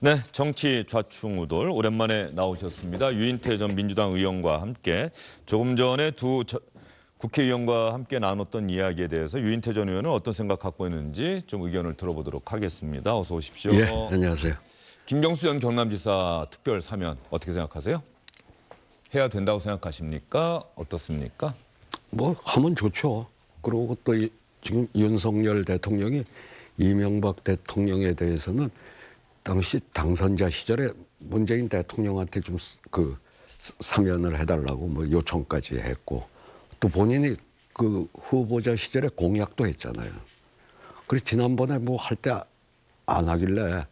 네, 정치 좌충우돌 오랜만에 나오셨습니다. 유인태 전 민주당 의원과 함께 조금 전에 두 저- 국회의원과 함께 나눴던 이야기에 대해서 유인태 전 의원은 어떤 생각 갖고 있는지 좀 의견을 들어보도록 하겠습니다. 어서 오십시오. 예, 안녕하세요. 김경수 전 경남지사 특별 사면 어떻게 생각하세요? 해야 된다고 생각하십니까? 어떻습니까? 뭐 하면 좋죠. 그리고 또 이- 지금 윤석열 대통령이 이명박 대통령에 대해서는 당시 당선자 시절에 문재인 대통령한테 좀 그 사면을 해달라고 뭐 요청까지 했고 또 본인이 그 후보자 시절에 공약도 했잖아요. 그래서 지난번에 뭐 할 때 안 하길래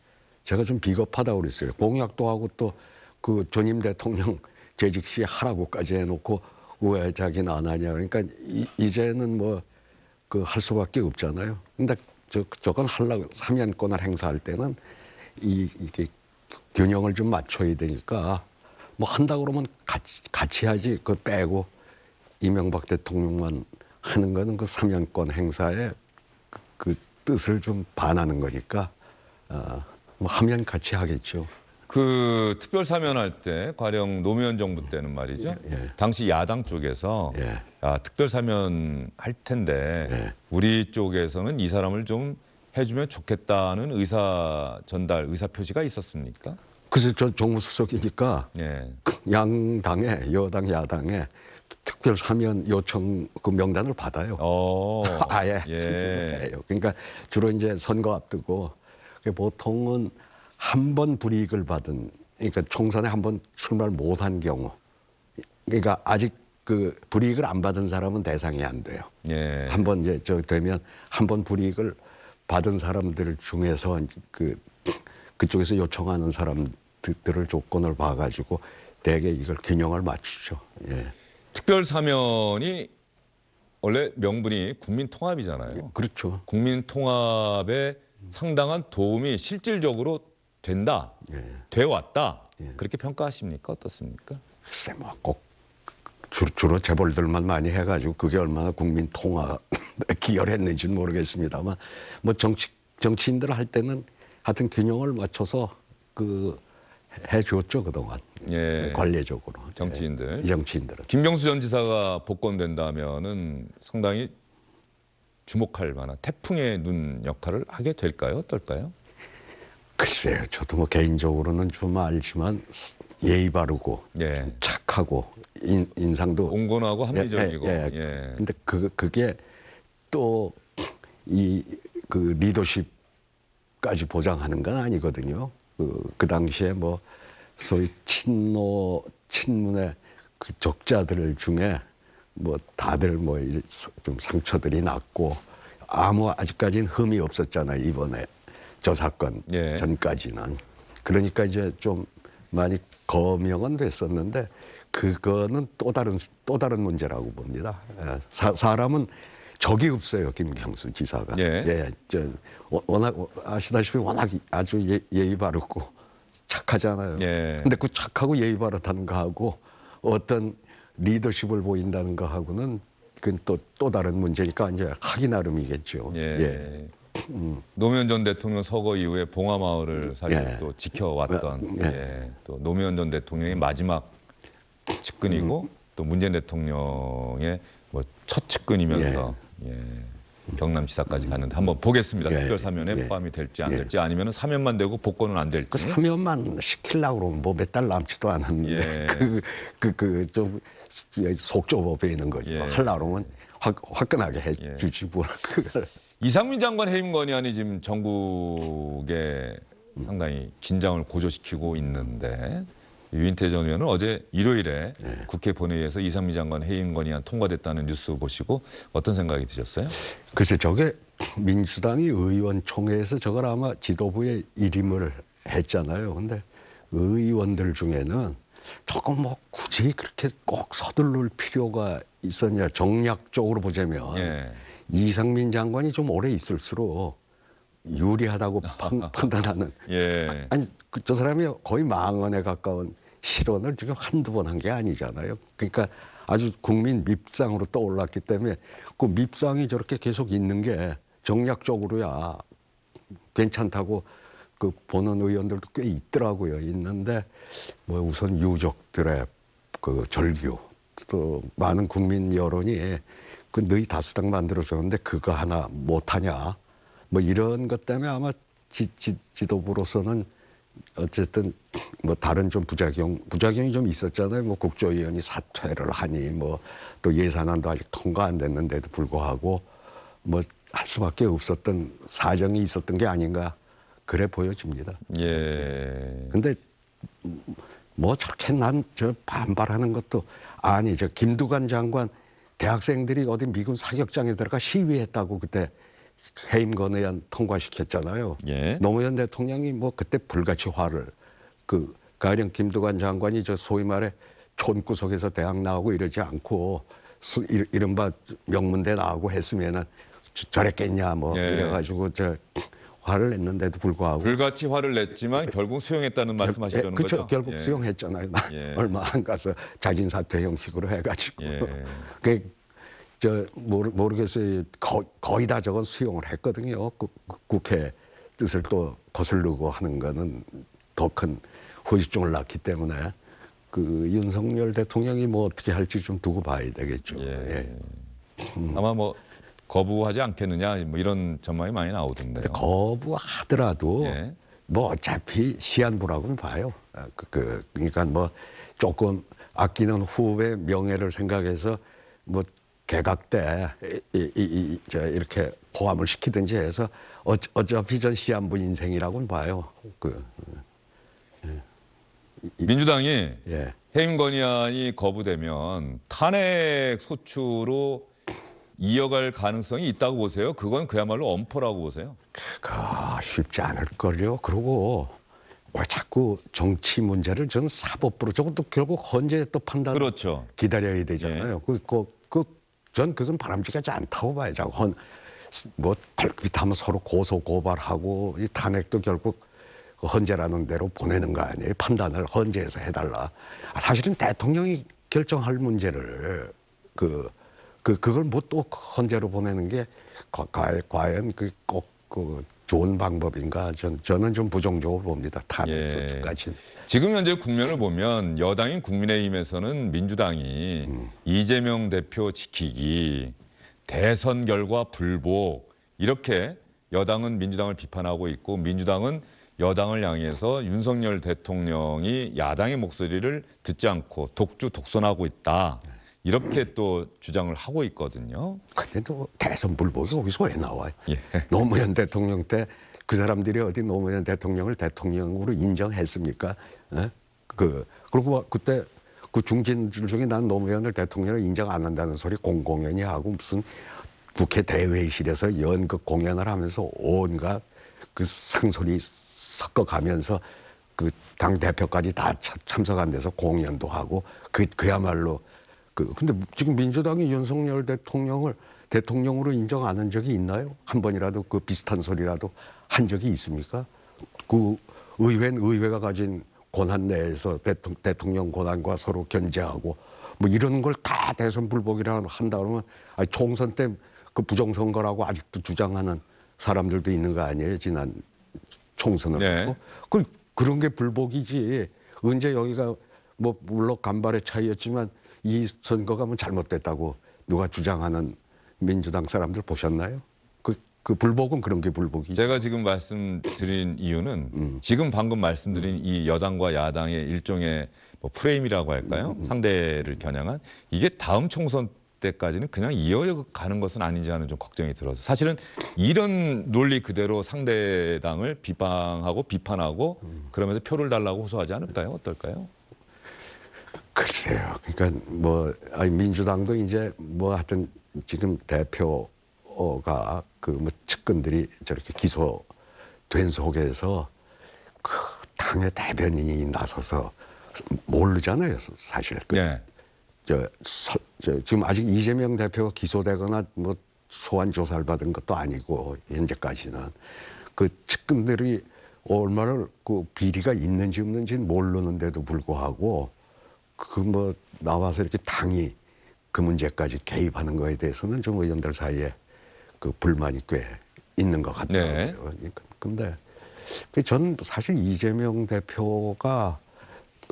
제가 좀 비겁하다고 그랬어요. 공약도 하고 또 그 전임 대통령 재직 시 하라고까지 해놓고 왜 자기는 안 하냐. 그러니까 이, 이제는 뭐 그 할 수밖에 없잖아요. 근데 저 저건 하려고 사면권을 행사할 때는 이 이게 균형을 좀 맞춰야 되니까 뭐 한다 그러면 같이, 같이 하지 그 빼고 이명박 대통령만 하는 거는 그 사면권 행사에 그, 그 뜻을 좀 반하는 거니까 어, 뭐 하면 같이 하겠죠. 그 특별 사면할 때 가령 노무현 정부 때는 말이죠. 예. 당시 야당 쪽에서 예. 아, 특별 사면 할 텐데 예. 우리 쪽에서는 이 사람을 좀 해주면 좋겠다는 의사 전달, 의사 표시가 있었습니까? 그래서 저 정무수석이니까 예. 양당에 여당 야당에 특별 사면 요청 그 명단을 받아요. 어. 아예 예. 그러니까 주로 이제 선거 앞두고 보통은 한 번 불이익을 받은 그러니까 총선에 한 번 출마를 못한 경우 그러니까 아직 그 불이익을 안 받은 사람은 대상이 안 돼요. 예. 한번 이제 저 되면 한 번 불이익을 받은 사람들 중에서 그 그쪽에서 요청하는 사람들을 조건을 봐가지고 대개 이걸 균형을 맞추죠. 예. 특별 사면이 원래 명분이 국민 통합이잖아요. 그렇죠. 국민 통합에 상당한 도움이 실질적으로 된다, 예. 돼 왔다. 그렇게 평가하십니까? 어떻습니까? 글쎄 뭐꼭 주로, 주로 재벌들만 많이 해가지고 그게 얼마나 국민 통합에 기여를 했는지는 모르겠습니다만 뭐 정치 정치인들 할 때는 하여튼 균형을 맞춰서 그 해- 해줬죠 그동안 예. 관례적으로 정치인들. 예, 이 정치인들은 김경수 전 지사가 복권된다면은 상당히 주목할 만한 태풍의 눈 역할을 하게 될까요? 어떨까요? 글쎄요 저도 뭐 개인적으로는 좀 알지만 예의 바르고 예. 착하고 인, 인상도 온건하고 합리적이고. 예, 예, 예. 예. 근데 그 그게 또 이 그 리더십까지 보장하는 건 아니거든요. 그, 그 당시에 뭐 소위 친노 친문의 그 적자들 중에 뭐 다들 뭐 좀 상처들이 났고 아무 아직까지는 흠이 없었잖아요 이번에 저 사건 예. 전까지는 그러니까 이제 좀 많이 거명은 됐었는데 그거는 또 다른 또 다른 문제라고 봅니다. 예, 사, 사람은 적이 없어요 김경수 지사가. 예. 저 워- 워낙 아시다시피 워낙 아주 예, 예의 바르고 착하잖아요. 예. 근데 그 착하고 예의 바르다는 거하고 어떤 리더십을 보인다는 거하고는 그건 또 또 다른 문제니까 이제 하기 나름이겠죠. 예. 노무현 전 대통령 서거 이후에 봉화마을을 사실 예. 또 지켜왔던 예. 예. 또 노무현 전 대통령의 마지막 측근이고 음. 또 문재인 대통령의 뭐 첫 측근이면서 예. 경남지사까지 갔는데 한번 보겠습니다. 예. 특별 사면에 예. 포함이 될지 안 예. 될지 아니면 사면만 되고 복권은 안 될지. 그 사면만 시키려고 그러면 뭐 몇 달 남지도 않았는데 예. 그그 그 좀 속 좁아 보이는 거죠. 예. 하려고 그러면 확, 화끈하게 예. 해주지 뭘 그걸. 이상민 장관 해임 건의안이 지금 전국에 상당히 긴장을 고조시키고 있는데 유인태 전 의원은 어제 일요일에 예. 국회 본회의에서 이상민 장관 해임 건의안 통과됐다는 뉴스 보시고 어떤 생각이 드셨어요? 글쎄 저게 민주당이 의원총회에서 저걸 아마 지도부에 일임을 했잖아요. 근데 의원들 중에는 조금 뭐 굳이 그렇게 꼭 서둘를 필요가 있었냐 정략적으로 보자면 예. 이상민 장관이 좀 오래 있을수록 유리하다고 판, 판단하는 예. 아니 그저 사람이 거의 망언에 가까운 실언을 지금 한두 번 한 게 아니잖아요. 그러니까 아주 국민 밉상으로 떠올랐기 때문에 그 밉상이 저렇게 계속 있는 게 정략적으로야 괜찮다고 그 보는 의원들도 꽤 있더라고요. 있는데 뭐 우선 유족들의 그 절규 또 많은 국민 여론이 그 너희 다수당 만들어줬는데 그거 하나 못하냐 뭐 이런 것 때문에 아마 지, 지, 지도부로서는 어쨌든 뭐 다른 좀 부작용 부작용이 좀 있었잖아요. 뭐 국조위원이 사퇴를 하니 뭐 또 예산안도 아직 통과 안 됐는데도 불구하고 뭐 할 수밖에 없었던 사정이 있었던 게 아닌가 그래 보여집니다. 예. 근데 뭐 저렇게 난 저 반발하는 것도 아니 저 김두관 장관 대학생들이 어디 미군 사격장에 들어가 시위했다고 그때 해임 건의안 통과시켰잖아요. 예. 노무현 대통령이 뭐 그때 불같이 화를 그 가령 김두관 장관이 저 소위 말해 촌구석에서 대학 나오고 이러지 않고 수, 이- 이른바 명문대 나오고 했으면은 저- 저랬겠냐 뭐 예. 이래가지고 저 화를 냈는데도 불구하고 불같이 화를 냈지만 결국 수용했다는 말씀하시려는 예, 그쵸, 거죠? 결국 예. 수용했잖아요. 나 예. 얼마 안 가서 자진 사퇴 형식으로 해가지고. 예. 그저 모르, 모르겠어요. 거, 거의 다 저건 수용을 했거든요. 그, 그 국회 뜻을 또 거슬르고 하는 거는 더큰 후유증을 낳기 때문에 그 윤석열 대통령이 뭐 어떻게 할지 좀 두고 봐야 되겠죠. 예. 예. 아마 뭐 거부하지 않겠느냐 뭐 이런 전망이 많이 나오던데요. 거부하더라도 예. 뭐 어차피 시한부라고는 봐요. 아, 그, 그, 그러니까 뭐 조금 아끼는 후배 명예를 생각해서 뭐 개각 때 이, 이, 이, 저 이렇게 포함을 시키든지 해서 어, 어차피 전 시한부 인생이라고는 봐요. 그, 민주당이 예. 해임 건의안이 거부되면 탄핵 소추로 이어갈 가능성이 있다고 보세요? 그건 그야말로 엄포라고 보세요? 그 쉽지 않을걸요. 그리고 왜 자꾸 정치 문제를 전 사법부로 저것도 결국 헌재 또 판단 그렇죠. 기다려야 되잖아요. 그, 그, 그, 전 그건 바람직하지 않다고 봐요. 자꾸 헌, 뭐, 털빛하면 서로 고소, 고발하고, 이 탄핵도 결국 그 헌재라는 대로 보내는 거 아니에요. 판단을 헌재에서 해달라. 아, 사실은 대통령이 결정할 문제를 그, 그, 그걸 뭐 또 헌재로 보내는 게 과- 과- 과연 그꼭그 좋은 방법인가 전, 저는 좀 부정적으로 봅니다. 탄핵 예. 소추까지. 지금 현재 국면을 보면 여당인 국민의힘에서는 민주당이 이재명 대표 지키기, 대선 결과 불복 이렇게 여당은 민주당을 비판하고 있고 민주당은 여당을 향해서 윤석열 대통령이 야당의 목소리를 듣지 않고 독주 독선하고 있다. 이렇게 또 주장을 하고 있거든요. 근데 또 대선 불복이 거기서 왜 나와요? 예. 노무현 대통령 때 그 사람들이 어디 노무현 대통령을 대통령으로 인정했습니까? 예? 그 그리고 막 그때 그 중진들 중에 난 노무현을 대통령을 인정 안 한다는 소리 공공연히 하고 무슨 국회 대회의실에서 연극 공연을 하면서 온갖 그 상소리 섞어가면서 그 당 대표까지 다 참- 참석 안 돼서 공연도 하고 그 그야말로 그 근데 지금 민주당이 윤석열 대통령을 대통령으로 인정 안 한 적이 있나요? 한 번이라도 그 비슷한 소리라도 한 적이 있습니까? 그 의회는 의회가 가진 권한 내에서 대통, 대통령 권한과 서로 견제하고 뭐 이런 걸 다 대선 불복이라 한다 그러면 아니 총선 때 그 부정선거라고 아직도 주장하는 사람들도 있는 거 아니에요? 지난 총선을 네. 그 그런 게 불복이지 언제 여기가 뭐 물론 간발의 차이였지만 이 선거가 뭐 잘못됐다고 누가 주장하는 민주당 사람들 보셨나요? 그, 그 불복은 그런 게 불복이지. 제가 지금 말씀드린 이유는 음. 지금 방금 말씀드린 이 여당과 야당의 일종의 뭐 프레임이라고 할까요? 음. 상대를 겨냥한 이게 다음 총선 때까지는 그냥 이어가는 것은 아닌지 하는 좀 걱정이 들어서 사실은 이런 논리 그대로 상대당을 비방하고 비판하고 음. 그러면서 표를 달라고 호소하지 않을까요? 어떨까요? 글쎄요. 그러니까 뭐 아니 민주당도 이제 뭐 하여튼 지금 대표가 그 뭐 측근들이 저렇게 기소된 속에서 그 당의 대변인이 나서서 모르잖아요, 사실. 그 네. 저, 서- 저 지금 아직 이재명 대표가 기소되거나 뭐 소환 조사를 받은 것도 아니고 현재까지는 그 측근들이 얼마나 그 비리가 있는지 없는지는 모르는데도 불구하고 그 뭐 나와서 이렇게 당이 그 문제까지 개입하는 거에 대해서는 좀 의원들 사이에 그 불만이 꽤 있는 것 같아요. 네. 근데 그전 사실 이재명 대표가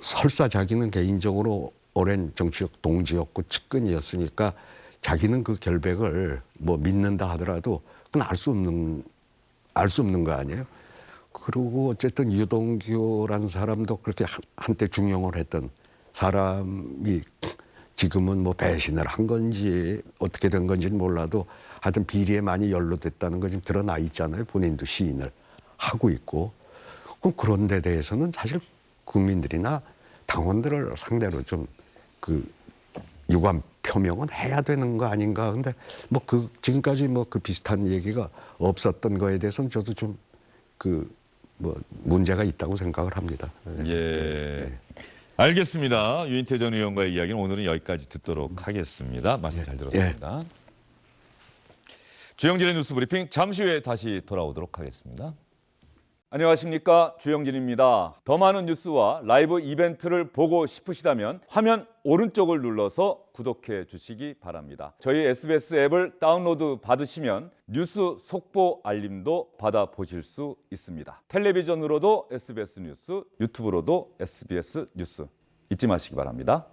설사 자기는 개인적으로 오랜 정치적 동지였고 측근이었으니까 자기는 그 결백을 뭐 믿는다 하더라도 그건 알 수 없는 알 수 없는 거 아니에요. 그리고 어쨌든 유동규라는 사람도 그렇게 한- 한때 중용을 했던 사람이 지금은 뭐 배신을 한 건지 어떻게 된 건지는 몰라도 하여튼 비리에 많이 연루됐다는 거 지금 드러나 있잖아요. 본인도 시인을 하고 있고. 그럼 그런 데 대해서는 사실 국민들이나 당원들을 상대로 좀 그 유감 표명은 해야 되는 거 아닌가. 근데 뭐 그 지금까지 뭐 그 비슷한 얘기가 없었던 거에 대해서는 저도 좀그 뭐 문제가 있다고 생각을 합니다. 네. 예. 알겠습니다. 유인태 전 의원과의 이야기는 오늘은 여기까지 듣도록 하겠습니다. 말씀 잘 들었습니다. 주영진의 뉴스 브리핑 잠시 후에 다시 돌아오도록 하겠습니다. 안녕하십니까 주영진입니다. 더 많은 뉴스와 라이브 이벤트를 보고 싶으시다면 화면 오른쪽을 눌러서 구독해 주시기 바랍니다. 저희 SBS 앱을 다운로드 받으시면 뉴스 속보 알림도 받아 보실 수 있습니다. 텔레비전으로도 SBS 뉴스, 유튜브로도 SBS 뉴스 잊지 마시기 바랍니다.